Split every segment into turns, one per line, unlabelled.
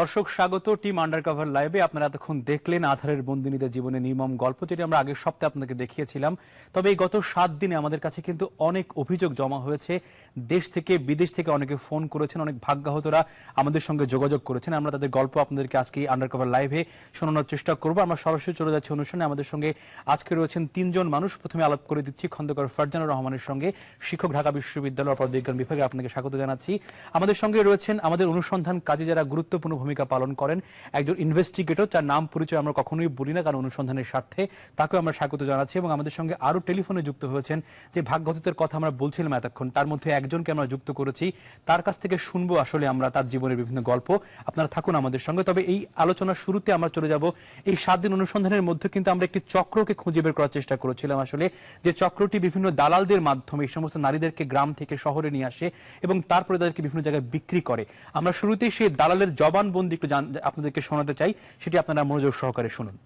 দর্শক, স্বাগত team undercover লাইভে। আপনারা এতক্ষণ দেখলেন আধারের বন্দিনীদের জীবনে নির্মম গল্প, যেটি আমরা আগের সপ্তাহে আপনাকে দেখিয়েছিলাম। তবে এই গত সাত দিনে আমাদের কাছে কিন্তু অনেক অভিযোগ জমা হয়েছে। দেশ থেকে, বিদেশ থেকে অনেকে ফোন করেছেন, অনেক ভাগ্যাহতরা আমাদের সঙ্গে যোগাযোগ করেছেন। আমরা তাদের গল্প আপনাদেরকে আজকে আন্ডারকভার লাইভে শোনানোর চেষ্টা করব। আমরা সরাসরি চলে যাচ্ছি অনুষ্ঠানে। আমাদের সঙ্গে আজকে রয়েছেন তিনজন মানুষ। প্রথমে আলাপ করে দিচ্ছি খন্দকার ফারজানুর রহমানের সঙ্গে। শিক্ষক ঢাকা বিশ্ববিদ্যালয় অপরাধবিজ্ঞান বিভাগে আপনাকে স্বাগত জানাচ্ছি। আমাদের সঙ্গে রয়েছেন আমাদের অনুসন্ধান কাজে যারা গুরুত্বপূর্ণ ভূমিকা পালন করেন। একজন ইনভেস্টিগেটর যার নাম পরিচয় আমরা কখনোই বলি না, কারণ অনুসন্ধানের স্বার্থে তাকেও আমরা স্বাগত জানাচ্ছি এবং আমাদের সঙ্গে আরও টেলিফোনে যুক্ত হয়েছেন যে ভাগ্যহতের কথা আমরা বলছিলাম এতক্ষণ, তার মধ্যে একজনকে আমরা যুক্ত করেছি। তার কাছ থেকে শুনব আসলে আমরা তার জীবনের বিভিন্ন গল্প। আপনারা থাকুন আমাদের সঙ্গে, তবে এই আলোচনার শুরুতে আমরা চলে যাব। এই সাত দিন অনুসন্ধানের মধ্যে কিন্তু আমরা একটি চক্রকে খুঁজে বের করার চেষ্টা করেছিলাম আসলে, যে চক্রটি বিভিন্ন দালালদের মাধ্যমে, এই সমস্ত নারীদেরকে গ্রাম থেকে শহরে নিয়ে আসে এবং তারপরে তাদেরকে বিভিন্ন জায়গায় বিক্রি করে। আমরা শুরুতেই সেই দালালের জবানবন্দি একটু আপনাদেরকে শোনাতে চাই, সেটি আপনারা মনোযোগ সহকারে শুনুন।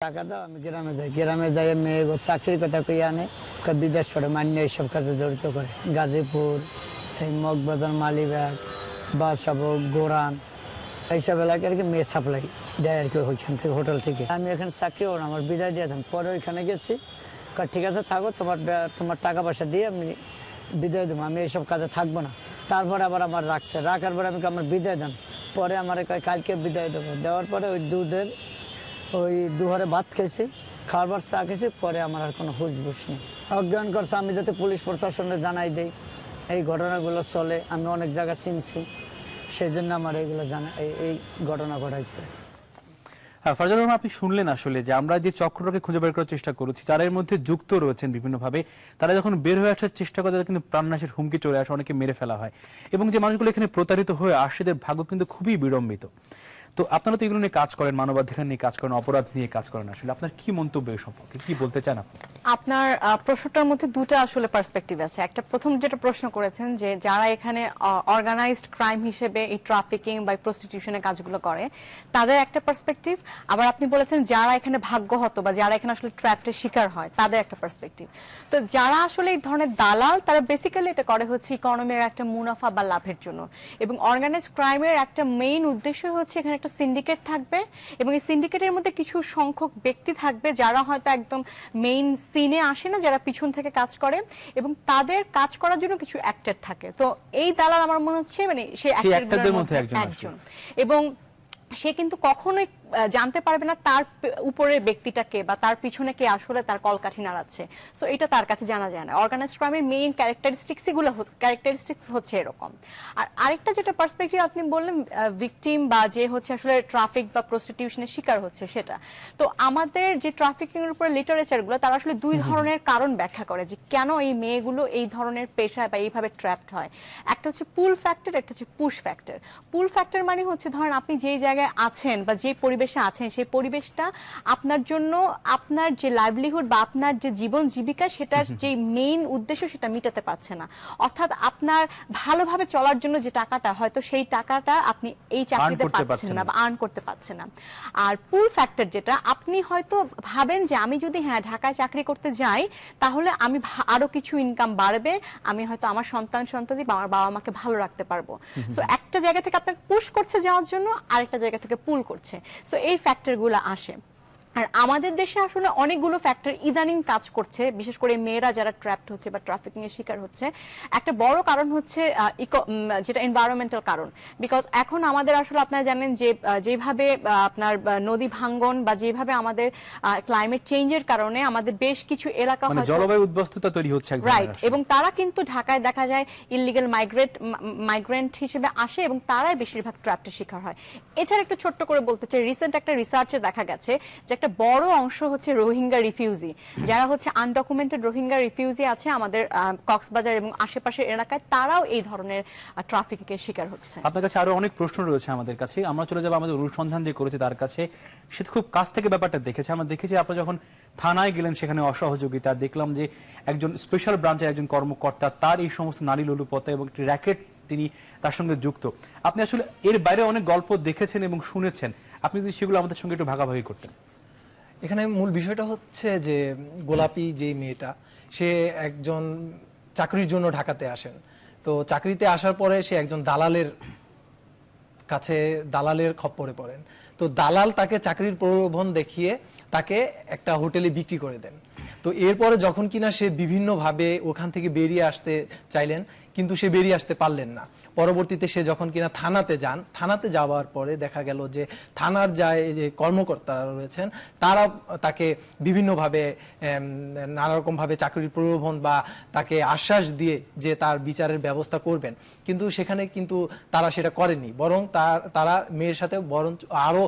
টাকা দাও, আমি গ্রামে যাই। গ্রামে যাই, মেয়ে চাকরির কথা কই আনে বিদেশ করে মান্য এইসব কাজে জড়িত করে। গাজীপুর, এই মগবাজার, মালিবাগ, বাসাবক, গোরান, এইসব এলাকায় আর কি মেয়ে সাপ্লাই দেয় আর কি ওইখান থেকে, হোটেল থেকে। আমি এখানে চাকরি করো আমার বিদায় দিয়ে দেন। পরে ওইখানে গেছি ঠিক আছে, থাকো, তোমার তোমার টাকা পয়সা দিয়ে আমি বিদায় দেবো। আমি এইসব কাজে থাকব না। তারপরে আবার আমার রাখছে। রাখার পরে আমি আমার বিদায় দেন। পরে আমার কালকে বিদায় দেবো। দেওয়ার পরে ওই দুধের, ওই দুহারে ভাত খেয়েছি খাবার চা খেয়েছি, পরে আমার আর কোনো হুশ বুস নেই। অজ্ঞান করছে, আমি যাতে পুলিশ প্রশাসনে জানাই দেই, এই ঘটনাগুলো চলে, আমি অনেক জায়গা চিনছি। সেই জন্য আমার এইগুলো জানা এই ঘটনা ঘটাইছে।
ফারজানুর রহমান, আপনি শুনলেন আসলে যে আমরা যে চক্রটাকে খুঁজে বের করার চেষ্টা করেছি, তারা এর মধ্যে যুক্ত রয়েছেন বিভিন্নভাবে। তারা যখন বের হয়ে আসার চেষ্টা করে, তাদের কিন্তু প্রাণনাশের হুমকি চলে আসে, অনেকে মেরে ফেলা হয়। এবং যে মানুষগুলো এখানে প্রতারিত হয়ে আসে তাদের ভাগ্য কিন্তু খুবই বিড়ম্বিত। তো আপনারা তো এগুলো নিয়ে কাজ করেন, মানবাধিকার নিয়ে কাজ করেন, অপরাধ নিয়ে কাজ করেন আসলে। আপনার কি মন্তব্য এই সম্পর্কে? কি বলতে চান আপনি?
আপনার প্রশ্নটার মধ্যে দুটো আসলে পার্সপেক্টিভ আছে। একটা প্রথম যেটা প্রশ্ন করেছেন যে যারা এখানে অর্গানাইজড ক্রাইম হিসেবে এই ট্রাফিকিং বা প্রস্টিটিউশনের কাজগুলো করে, তাদের একটা পার্সপেক্টিভ আবার আপনি বলেছেন যারা এখানে ভাগ্য হতো বা যারা এখানে আসলে ট্র্যাপটের শিকার হয়, তাদের একটা পার্সপেক্টিভ তো যারা আসলে এই ধরনের দালাল, তারা বেসিক্যালি এটা করে হচ্ছে ইকোনমির একটা মুনাফা বা লাভের জন্য। এবং অর্গানাইজ ক্রাইমের একটা মেইন উদ্দেশ্য হচ্ছে এখানে একটা সিন্ডিকেট থাকবে এবং এই সিন্ডিকেটের মধ্যে কিছু সংখ্যক ব্যক্তি থাকবে যারা হয়তো একদম মেইন সিনে আসে না যারা পিছন থেকে কাজ করে এবং তাদের কাজ করার জন্য কিছু অ্যাক্টর থাকে। তো এই দালাল আমার মনে হচ্ছে মানে সে
actor দের
actor গুলোর
মধ্যে একজন
এবং সে কিন্তু কখনোই জানতে পারবে না তার উপরের ব্যক্তিটাকে বা তার পিছনে কে আসলে তার কলকাঠি নাড়াচ্ছে। সো এটা তার কাছে জানা যায় না। অর্গানাইজ ক্রাইমের মেইন ক্যারেক্টারিস্টিক্সগুলো ক্যারেক্টারিস্টিক্স হচ্ছে এরকম। আর আরেকটা যেটা পার্সপেক্টিভ আপনি বললেন ভিকটিম বা যে হচ্ছে আসলে ট্রাফিক বা প্রস্টিটিউশনের শিকার হচ্ছে সেটা। তো আমাদের যে ট্রাফিকিং এর উপরে লিটারেচারগুলো তারা আসলে দুই ধরনের কারণ ব্যাখ্যা করে যে কেন এই মেয়েগুলো এই ধরনের পেশায় বা এইভাবে ট্র্যাপড হয়। একটা হচ্ছে পুল ফ্যাক্টর একটা হচ্ছে পুশ ফ্যাক্টর পুল ফ্যাক্টর মানে হচ্ছে ধরেন আপনি যেই জায়গায় আছেন বা যে পরিবেশে আছেন সেই পরিবেশটা আপনার জন্য আপনার যে লাইভলিহুড বা আপনার যে জীবন জীবিকা সেটার যে মেইন উদ্দেশ্য সেটা মিটাতে পারছে না। অর্থাৎ আপনার ভালোভাবে চলার জন্য যে টাকাটা হয়তো সেই টাকাটা আপনি এই চাকরিতে পাচ্ছেন না। বা আর্ন করতে পারছে না। আর পুল ফ্যাক্টর যেটা আপনি হয়তো ভাবেন যে আমি যদি হ্যাঁ ঢাকায় চাকরি করতে যাই তাহলে আমি আরও কিছু ইনকাম বাড়বে আমি হয়তো আমার সন্তান সন্ততি বা আমার বাবা মাকে ভালো রাখতে পারব। সো একটা জায়গা থেকে আপনাকে পুশ করছে যাওয়ার জন্য আরেকটা জায়গা থেকে পুল করছে। সো এই ফ্যাক্টরগুলো আসে। আর আমাদের দেশে আসলে অনেকগুলো ফ্যাক্টর ইদানিং কাজ করছে বিশেষ করে মেয়েরা যারা ট্র্যাপড হচ্ছে বা ট্রাফিকিং এর শিকার হচ্ছে। একটা বড় কারণ হচ্ছে যেটা এনভায়রনমেন্টাল কারণ। বিকজ এখন আমাদের আসলে আপনারা জানেন যে যেভাবে আপনার নদী ভাঙ্গন বা যেভাবে আমাদের ক্লাইমেট চেঞ্জের কারণে আমাদের বেশ কিছু এলাকা
মানে জলবায়ু উদ্বস্ততা তৈরি হচ্ছে
রাইট এবং তারা কিন্তু ঢাকায় দেখা যায় ইলিগাল মাইগ্রেট মাইগ্রেন্ট হিসেবে আসে এবং তারাই বেশিরভাগ ট্র্যাপটের শিকার হয়। এছাড়া একটু ছোট্ট করে বলতে চাই রিসেন্ট একটা রিসার্চে দেখা গেছে যে একটা বড় অংশ হচ্ছে রোহিঙ্গা রিফিউজি। যারা হচ্ছে আনডকুমেন্টেড রোহিঙ্গা রিফিউজি আছে আমাদের কক্সবাজার এবং আশেপাশের এলাকায়, তারাও এই ধরনের ট্রাফিকের শিকার হচ্ছে।
আপনার কাছে আরও অনেক প্রশ্ন রয়েছে আমাদের কাছে। আমরা চলে যাব আমাদের অনুসন্ধান যে করেছে তার কাছে। সে খুব কাছ থেকে ব্যাপারটা দেখেছে। আমরা দেখেছি আপনি যখন থানায় গেলেন, সেখানে অসহযোগিতা, দেখলাম যে একজন স্পেশাল ব্রাঞ্চের একজন কর্মকর্তা, তার এই সমস্ত নারী লোলুপতা এবং একটি র্যাকেট তিনি তার সঙ্গে যুক্ত। আপনি আসলে এর বাইরে অনেক গল্প দেখেছেন এবং শুনেছেন। আপনি যদি সেগুলো আমাদের সঙ্গে একটু ভাগাভাগি করতেন।
এখানে মূল বিষয়টা হচ্ছে যে গোলাপি যে মেয়েটা, সে একজন চাকরির জন্য ঢাকাতে আসেন। তো চাকরিতে আসার পরে সে একজন দালালের কাছে, দালালের খপ্পরে পড়েন। তো দালাল তাকে চাকরির প্রলোভন দেখিয়ে তাকে একটা হোটেলে বিক্রি করে দেন। তো এরপরে যখন কিনা সে বিভিন্নভাবে ওখান থেকে বেরিয়ে আসতে চাইলেন কিন্তু সে বেরিয়ে আসতে পারলেন না। পরবর্তীতে সে যখন কিনা থানাতে যান, থানাতে যাওয়ার পরে দেখা গেল যে থানার যা এই যে কর্মকর্তারা রয়েছেন, তারা তাকে বিভিন্নভাবে নানারকমভাবে নানা রকম চাকরির প্রলোভন বা তাকে আশ্বাস দিয়ে যে তার বিচারের ব্যবস্থা করবেন। কিন্তু সেখানে কিন্তু তারা সেটা করেনি বরং তার তারা মেয়ের সাথে বরং আরও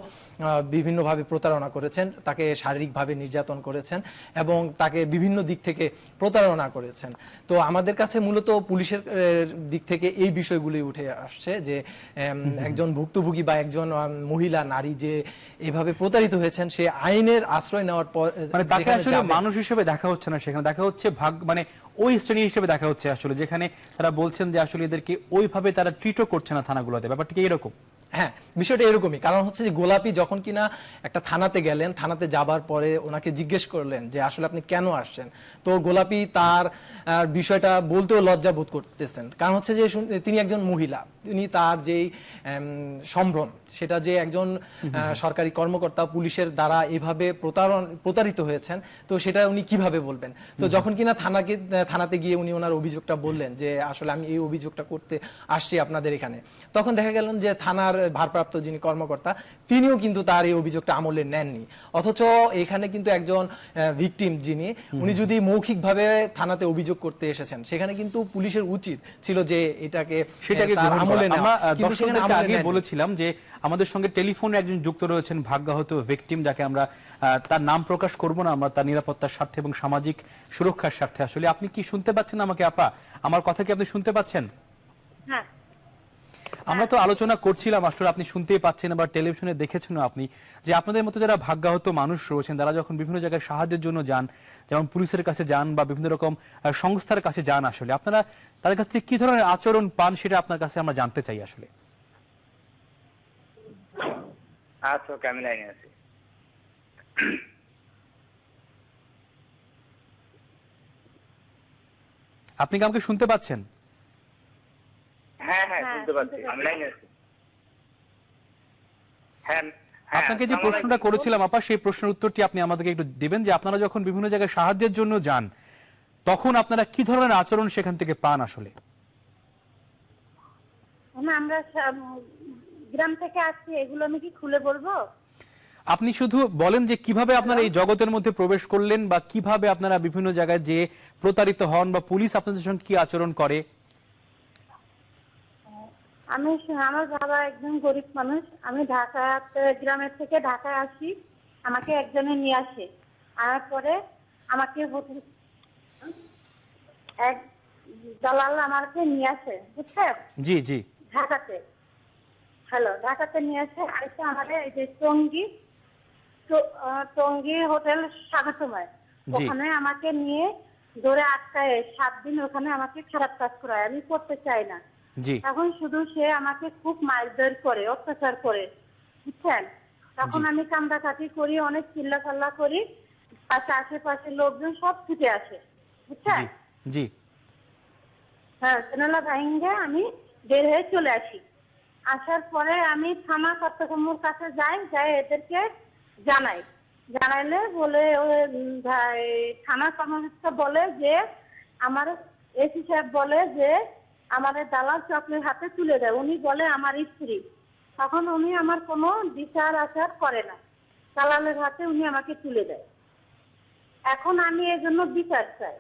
বিভিন্নভাবে প্রতারণা করেছেন, তাকে শারীরিকভাবে নির্যাতন করেছেন এবং তাকে বিভিন্ন দিক থেকে প্রতারণা করেছেন। তো আমাদের কাছে মূলত পুলিশের দিক থেকে এই বিষয়গুলি উঠে আসছে যে একজন ভুক্তভোগী বা একজন মহিলা নারী যে এভাবে প্রতারিত হয়েছেন সে আইনের আশ্রয় নেওয়ার পর
মানে তাকে আসলে মানুষ হিসেবে দেখা হচ্ছে না সেখানে। দেখা হচ্ছে ভাগ মানে ওই শ্রেণি হিসেবে দেখা হচ্ছে আসলে যেখানে তারা বলছেন যে আসলে এদেরকে ওইভাবে তারা ট্রিটও করছে না থানাগুলোতে। ব্যাপারটা কি এরকম?
হ্যাঁ বিষয়টা এরকমই। কারণ হচ্ছে যে গোলাপি যখন কিনা একটা থানাতে গেলেন, থানাতে যাবার পরে ওনাকে জিজ্ঞেস করলেন যে, আসলে আপনি কেন আসছেন? তো গোলাপি তার বিষয়টা বলতেও লজ্জা বোধ করতেছেন। কারণ হচ্ছে যে তিনি একজন মহিলা। তিনি তার যেই সম্ভ্রম সেটা যে একজন সরকারি কর্মকর্তা পুলিশের দ্বারা এভাবে প্রতারণ প্রতারিত হয়েছেন তো সেটা উনি কীভাবে বলবেন? তো যখন কিনা থানাকে থানাতে গিয়ে উনি ওনার অভিযোগটা বললেন যে আসলে আমি এই অভিযোগটা করতে আসছি আপনাদের এখানে। তখন দেখা গেল যে থানার ভারপ্রাপ্ত যিনি কর্মকর্তা তিনিও কিন্তু তার এই অভিযোগটা আমলে নেননি। অথচ এখানে কিন্তু একজন ভিকটিম যিনি উনি যদি মৌখিকভাবে থানাতে অভিযোগ করতে এসেছেন সেখানে কিন্তু পুলিশের উচিত ছিল যে এটাকে
সেটাকে
আমলে
আমরা আগে বলেছিলাম যে আমাদের সঙ্গে টেলিফোনে একজন যুক্ত রয়েছেন ভাগ্যাহত ভিকটিম যাকে আমরা আহ, তার নাম প্রকাশ করব না আমরা তার নিরাপত্তার স্বার্থে এবং সামাজিক সুরক্ষার স্বার্থে। আসলে আপনি কি শুনতে পাচ্ছেন আমাকে আপা? আমার কথা কি আপনি শুনতে পাচ্ছেন?
হ্যাঁ।
আমরা তো আলোচনা করছিলাম আসলে আপনি শুনতেই পাচ্ছেন বা টেলিভিশনে দেখেছেন আপনি যে আপনাদের মতো যারা ভাগ্যাহত মানুষ রয়েছেন তারা যখন বিভিন্ন জায়গায় সাহায্যের জন্য যান যেমন পুলিশের কাছে যান বা বিভিন্ন রকম সংস্থার কাছে যান আসলে আপনারা তাদের কাছ থেকে কি ধরনের আচরণ পান সেটা আপনার কাছে আমরা জানতে চাই আসলে?
আচ্ছা লাইনে আছি।
আপনি কি আমাকে শুনতে পাচ্ছেন?
হ্যাঁ হ্যাঁ
হ্যাঁ,
শুনতে পাচ্ছি। আমি লাইনে আছি।
আপনাকে যে প্রশ্নটা করেছিলাম আপা সেই প্রশ্নের উত্তরটি আপনি আমাদেরকে একটু দিবেন যে আপনারা যখন বিভিন্ন জায়গায় সাহায্যের জন্য যান তখন আপনারা কি ধরনের আচরণ সেখান থেকে পান আসলে?
আমরা গ্রাম থেকে আসছি এগুলো আমি কি খুলে বলব?
আপনি শুধু বলেন যে কীভাবে আপনারা এই জগতের মধ্যে প্রবেশ করলেন বা কীভাবে আপনারা বিভিন্ন জায়গায় যে প্রতারিত হন বা পুলিশ আপনাদের সঙ্গে কি আচরণ করে?
আমি আমার বাবা একজন গরিব মানুষ। আমি ঢাকা গ্রামের থেকে ঢাকায় আসি। আমাকে একজনে নিয়ে আসে। আনার পরে আমাকে হোটেল- এক দালাল আমাকে নিয়ে আসে বুঝছেন
জি জি।
ঢাকাতে। হ্যালো ঢাকাতে নিয়ে আসে। আরেকটা আমাদের এই যে টঙ্গি টঙ্গি হোটেল স্বাগতময়। ওখানে আমাকে নিয়ে ধরে আটকায়। সাত দিন ওখানে আমাকে খারাপ কাজ করায়। আমি করতে চাই না। তখন শুধু সে আমাকে খুব মারধর করে অত্যাচার করে বুঝছেন? তখন। আমি কান্দাকাটি করি অনেক চিল্লা পাল্লা করি পাশে আশেপাশে লোকজন সব ছুটে আসে বুঝছেন?
জি
হ্যাঁ ভাঙ্গে আমি বের হয়ে চলে আসি। আসার পরে আমি থানা কর্তকর্মর কাছে যাই যাই এদেরকে জানাই। জানাইলে বলে থানা কর্মকর্তা বলে যে আমার এসি সাহেব বলে যে আমাদের দালাল চকলের হাতে তুলে দেয়। উনি বলে, আমার স্ত্রী। তখন উনি আমার কোনো বিচার আচার করে না। দালালের হাতে উনি আমাকে তুলে দেয়। এখন আমি এই জন্য বিচার চাই।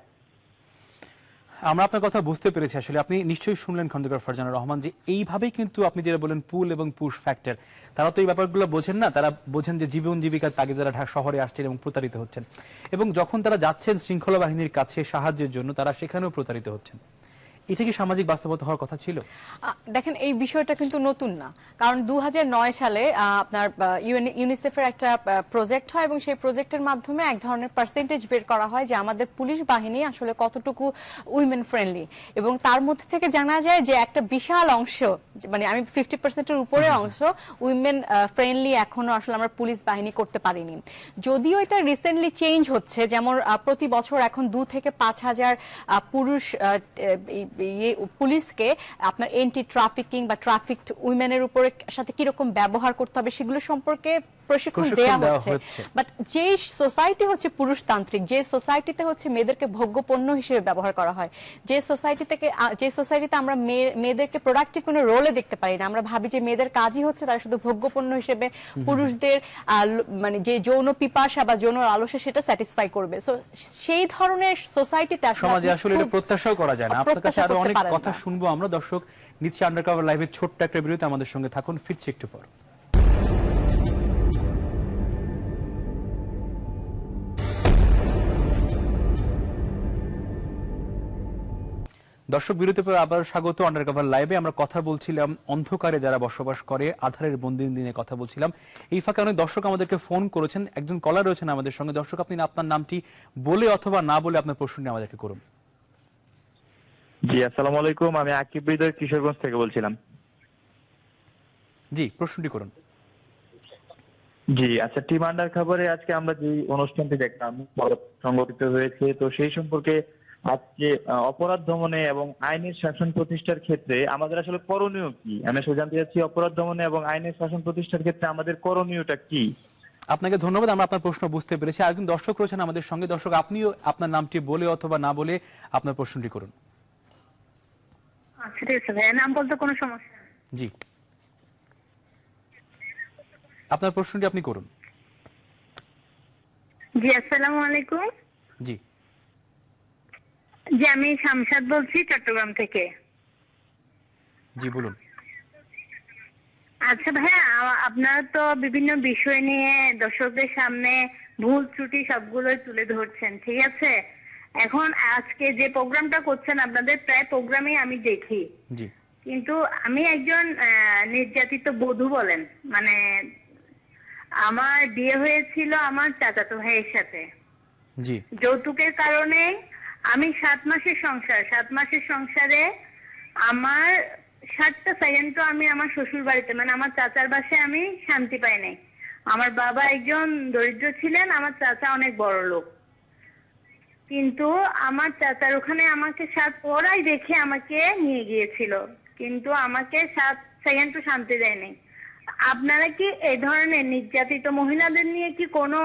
আমরা আপনার কথা বুঝতে পেরেছি। আসলে আপনি নিশ্চয়ই শুনলেন খন্দকার ফারজানা রহমান যে এইভাবেই কিন্তু আপনি যেটা বলেন, পুল এবং পুশ ফ্যাক্টর, তারা তো এই ব্যাপারগুলো বোঝেন না। তারা বোঝেন যে জীবন জীবিকার তাকে যারা ঢাকা শহরে আসছেন এবং প্রতারিত হচ্ছেন। এবং যখন তারা যাচ্ছেন শৃঙ্খলা বাহিনীর কাছে সাহায্যের জন্য, তারা সেখানেও প্রতারিত হচ্ছেন। এটা কি সামাজিক বাস্তবতা হওয়ার কথা ছিল?
দেখেন এই বিষয়টা কিন্তু নতুন না। কারণ দু হাজার নয় সালে আপনার ইউনিসেফের একটা প্রজেক্ট হয় এবং সেই প্রজেক্টের মাধ্যমে এক ধরনের পার্সেন্টেজ বের করা হয় যে আমাদের পুলিশ বাহিনী আসলে কতটুকু উইমেন ফ্রেন্ডলি এবং তার মধ্যে থেকে জানা যায় যে একটা বিশাল অংশ মানে আমি ফিফটি পার্সেন্টের উপরে অংশ উইমেন ফ্রেন্ডলি এখনও আসলে আমরা পুলিশ বাহিনী করতে পারিনি। যদিও এটা রিসেন্টলি চেঞ্জ হচ্ছে যেমন প্রতি বছর এখন দু থেকে পাঁচ হাজার পুরুষ পুলিশকে আপনার এন্টি ট্রাফিকিং বা ট্রাফিক উইমেনের উপরে সাথে কীরকম ব্যবহার করতে হবে সেগুলো সম্পর্কে প্রশিক্ষণ দেওয়া হচ্ছে। বাট যে সোসাইটি হচ্ছে পুরুষতান্ত্রিক যে সোসাইটিতে হচ্ছে মেয়েদেরকে ভোগ্য পণ্য হিসেবে ব্যবহার করা হয় যে সোসাইটি থেকে যে সোসাইটিতে আমরা মেয়েদেরকে প্রোডাক্টিভ কোনো রোলে দেখতে পারি না আমরা ভাবি যে মেয়েদের কাজই হচ্ছে তারা শুধু ভোগ্য পণ্য হিসেবে পুরুষদের মানে যে যৌন পিপাসা বা যৌন আলসে সেটা স্যাটিসফাই করবে। সো সেই ধরনের সোসাইটিতে
সমাজে আসলে এটা প্রত্যাশাও করা যায় না। আপনার কাছে
আরও
অনেক কথা শুনব আমরা। দর্শক নিচ্ছে আন্ডারকভার লাইভের ছোট্ট একটা বিরতি আমাদের সঙ্গে থাকুন ফিরছি একটু পর। দর্শক বিরতি পর আবার স্বাগত আন্ডারকভার লাইভে আমরা কথা বলছিলাম অন্ধকারে যারা বসবাস করে আধারের বন্দিনী দিনে কথা বলছিলাম। এই ফাঁকে অনেক দর্শক আমাদেরকে ফোন করেছেন। একজন কলার রয়েছেন আমাদের সঙ্গে। দর্শক আপনি আপনার নামটি বলে অথবা না বলে আপনার প্রশ্নটি আমাদেরকে করুন।
জি আসসালামু আলাইকুম। আমি আকিব হৃদয় কিশোরগঞ্জ থেকে বলছিলাম।
জি প্রশ্নটি করুন।
জি আচ্ছা টিম আন্ডার খবরে আজকে আমরা যে অনুষ্ঠানটি দেখলাম সংগঠিত হয়েছে তো সেই সম্পর্কে আজকে অপরাধ দমনে এবং আইনের শাসন প্রতিষ্ঠার ক্ষেত্রে আমাদের আসলে করণীয় কি? আমি আসলে জানতে চাচ্ছি অপরাধ দমনে এবং আইনের শাসন প্রতিষ্ঠার ক্ষেত্রে আমাদের করণীয়টা কি?
আপনাকে ধন্যবাদ আমরা আপনার প্রশ্ন বুঝতে পেরেছি। আরেকজন দর্শক রয়েছেন আমাদের সঙ্গে। দর্শক আপনিও আপনার নামটি বলে অথবা না বলে আপনার প্রশ্নটি করুন।
আচ্ছা ঠিক আছে ভাইয়া নাম বলতে কোনো সমস্যা
জি। আপনার প্রশ্নটি আপনি করুন।
জি আসসালামু আলাইকুম।
জি।
জি আমি শামশাদ বলছি চট্টগ্রাম থেকে।
জি বলুন।
আচ্ছা ভাইয়া আপনারা তো বিভিন্ন বিষয় নিয়ে দর্শকদের সামনে ভুল ত্রুটি সবগুলোই তুলে ধরছেন ঠিক আছে? এখন আজকে যে প্রোগ্রামটা করছেন আপনাদের প্রায় প্রোগ্রামই আমি দেখি। কিন্তু আমি একজন নির্যাতিত বধূ বলেন মানে আমার বিয়ে হয়েছিল আমার চাচাতো ভাইয়ের সাথে। যৌতুকের কারণে আমি সাত মাসের সংসার, সাত মাসের সংসারে আমার সাতটা সেকেন্ড তো আমি আমার শ্বশুর বাড়িতে মানে আমার চাচার বাসায় আমি শান্তি পাই নাই। আমার বাবা একজন দরিদ্র ছিলেন, আমার চাচা অনেক বড় লোক। কিন্তু আমার চাচার ওখানে আমাকে সাত ওরাই দেখে আমাকে নিয়ে গিয়েছিল, কিন্তু আমাকে সাত সেকেন্ড তো শান্তি দেয়নি। আপনারা কি এই ধরনের নির্যাতিত মহিলাদের নিয়ে কি কোনো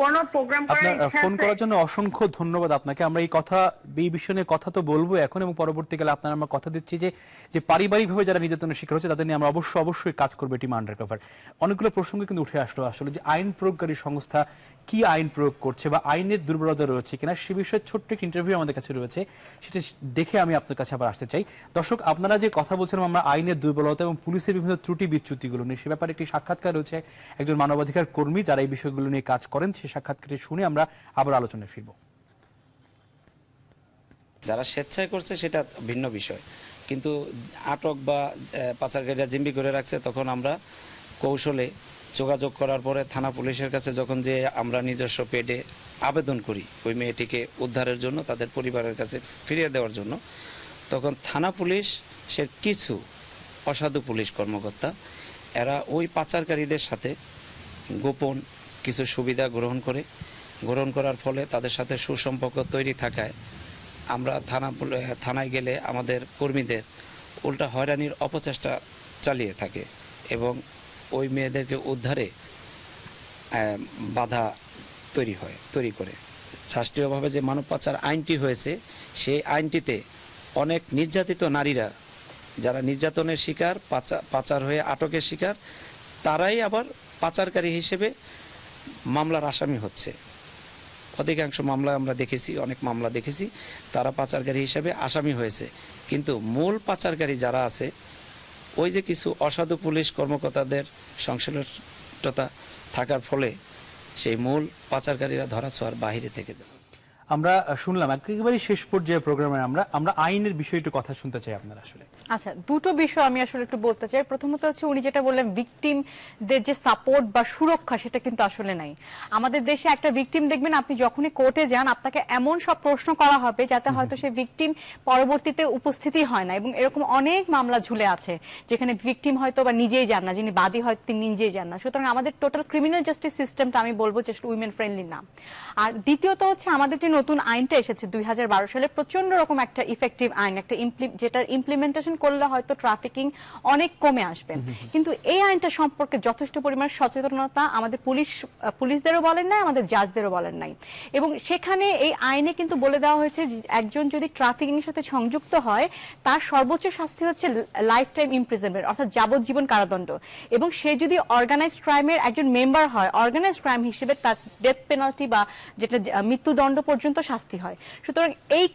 কোনো প্রোগ্রাম করার ইচ্ছা
ফোন করার জন্য অসংখ্য ধন্যবাদ আপনাকে। আমরা এই কথা এই বিষয় নিয়ে কথা তো বলব এখন এবং পরবর্তীকালে আপনার আমরা কথা দিচ্ছি যে যে পারিবারিকভাবে যারা নির্যাতনের শিকার হচ্ছে তাদের নিয়ে আমরা অবশ্যই অবশ্যই কাজ করবে টিম আন্ডার কভার অনেকগুলো প্রসঙ্গ কিন্তু উঠে আসলো। আসলে যে আইন প্রয়োগকারী সংস্থা কি আইন প্রয়োগ করছে বা আইনের দুর্বলতা রয়েছে কিনা সে বিষয়ে ছোট্ট একটি ইন্টারভিউ আমাদের কাছে রয়েছে। সেটা দেখে আমি আপনার কাছে আবার আসতে চাই। দর্শক, আপনারা যে কথা বলছিলাম আমরা আইনের দুর্বলতা এবং পুলিশের বিভিন্ন ত্রুটি বিচ্যুতিগুলো নিয়ে, সে ব্যাপারে একটি সাক্ষাৎকার রয়েছে। একজন মানবাধিকার কর্মী যারা এই বিষয়গুলো নিয়ে কাজ করেন সেই সাক্ষাৎকারটি শুনে আমরা আবার আলোচনায় ফিরবো।
যারা স্বেচ্ছায় করছে, সেটা ভিন্ন বিষয়। কিন্তু আটক বা পাচারকারীরা জিম্বি করে রাখছে, তখন আমরা কৌশলে যোগাযোগ করার পরে থানা পুলিশের কাছে যখন যে আমরা নিজস্ব পেডে আবেদন করি ওই মেয়েটিকে উদ্ধারের জন্য, তাদের পরিবারের কাছে ফিরিয়ে দেওয়ার জন্য, তখন থানা পুলিশ, সে কিছু অসাধু পুলিশ কর্মকর্তা, এরা ওই পাচারকারীদের সাথে গোপন কিছু সুবিধা গ্রহণ করে, গ্রহণ করার ফলে তাদের সাথে সুসম্পর্ক তৈরি থাকায় আমরা থানা থানায় গেলে আমাদের কর্মীদের উল্টা হয়রানির অপচেষ্টা চালিয়ে থাকে এবং ওই মেয়েদেরকে উদ্ধারে বাধা তৈরি হয়, তৈরি করে। রাষ্ট্রীয়ভাবে যে মানব পাচার আইনটি হয়েছে, সেই আইনটিতে অনেক নির্যাতিত নারীরা, যারা নির্যাতনের শিকার, পাচা- পাচার হয়ে আটকের শিকার, তারাই আবার পাচারকারী হিসেবে মামলার আসামি হচ্ছে। অধিকাংশ মামলা আমরা দেখেছি, অনেক মামলা দেখেছি, তারা পাচারকারী হিসেবে আসামি হয়েছে। কিন্তু মূল পাচারকারী যারা আছে ওই যে কিছু অসাধু পুলিশ কর্মকর্তাদের সংশ্লিষ্টতা থাকার ফলে সেই মূল পাচারকারীরা ধরা ছোঁয়ার বাহিরে থেকে যায়
আমরা শুনলাম একেবারে শেষ পর্যায়ে প্রোগ্রামে আমরা আমরা আইনের বিষয়ে একটু কথা শুনতে চাই আপনার আসলে।
আচ্ছা দুটো বিষয় আমি আসলে একটু বলতে চাই। প্রথমত হচ্ছে উনি যেটা বললেন ভিকটিমদের যে সাপোর্ট বা সুরক্ষা সেটা কিন্তু আসলে নাই। আমাদের দেশে একটা ভিকটিম দেখবেন, আপনি যখনই কোর্টে যান, আপনাকে এমন সব প্রশ্ন করা হবে যাতে হয়তো সেই ভিকটিম পরবর্তীতে উপস্থিতি হয় না। এবং এরকম অনেক মামলা ঝুলে আছে, যেখানে ভিকটিম হয়তো বা নিজেই যান না, যিনি বাদী হয়তো তিনি নিজেই যান না। সুতরাং আমাদের টোটাল ক্রিমিনাল জাস্টিস সিস্টেমটা আমি বলব যে উইমেন ফ্রেন্ডলি না। আর দ্বিতীয়ত হচ্ছে আমাদের যে নতুন আইনটা এসেছে দুই হাজার বারো সালে। প্রচণ্ড রকম একটা ইফেক্টিভ আইন একটা যেটার ইমপ্লিমেন্টেশন করলে হয়তো ট্রাফিকিং অনেক কমে আসবে। কিন্তু এই আইনটা সম্পর্কে যথেষ্ট পরিমাণ সচেতনতা আমাদের পুলিশ পুলিশদেরও বলেন নাই আমাদের জাজদেরও বলেন নাই। এবং সেখানে এই আইনে কিন্তু বলে দেওয়া হয়েছে একজন যদি ট্রাফিকিং এর সাথে সংযুক্ত হয় তার সর্বোচ্চ শাস্তি হচ্ছে লাইফ টাইম ইমপ্রিজনমেন্ট অর্থাৎ যাবজ্জীবন কারাদণ্ড। এবং সে যদি অর্গানাইজ ক্রাইমের একজন মেম্বার হয় অর্গানাইজ ক্রাইম হিসেবে তার ডেথ পেনাল্টি বা যেটা মৃত্যুদণ্ড পর্যন্ত শাস্তি হয়। সুতরাং এই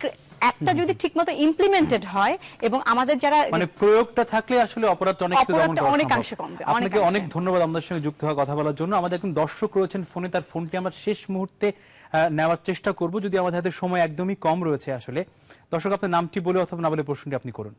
একটা যদি ঠিকমতো ইমপ্লিমেন্টেড হয় এবং আমাদের যারা
মানে প্রয়োগটা থাকলে আসলে অপরাধটা অনেক
অনেকাংশে। কমবে,
আপনাকে অনেক ধন্যবাদ আমাদের সঙ্গে যুক্ত হওয়ার কথা বলার জন্য। আমাদের একজন দর্শক রয়েছেন ফোনে তার ফোনটি আমরা শেষ মুহূর্তে নেওয়ার চেষ্টা করব। যদি আমাদের হাতে সময় একদমই কম রয়েছে আসলে দর্শক আপনার নামটি বলে অথবা না বলে প্রশ্নটি আপনি করুন।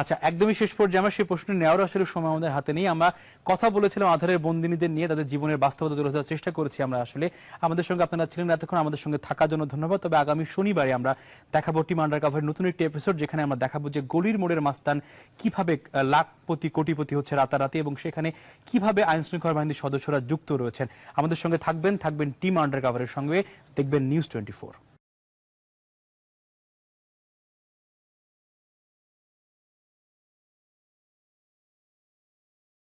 আচ্ছা একদমই শেষ পর্যায়ে আমরা সেই প্রশ্ন নেওয়ার আসলে সময় আমাদের হাতে নেই। আমরা কথা বলেছিলাম আধারের বন্দিনীদের নিয়ে, তাদের জীবনের বাস্তবতা তুলে ধরার চেষ্টা করেছি আমরা আসলে। আমাদের সঙ্গে আপনারা ছিলেন এতক্ষণ, আমাদের সঙ্গে থাকার জন্য ধন্যবাদ। তবে আগামী শনিবারে আমরা দেখাবো টিম আন্ডার কাভারের নতুন একটি এপিসোড যেখানে আমরা দেখাবো যে গলির মোড়ের মাস্তান কীভাবে লাখপতি, কোটিপতি হচ্ছে রাতারাতি এবং সেখানে কীভাবে আইন শৃঙ্খলা বাহিনীর সদস্যরা যুক্ত রয়েছেন। আমাদের সঙ্গে থাকবেন থাকবেন টিম আন্ডার কাভারের সঙ্গে। দেখবেন নিউজ টোয়েন্টি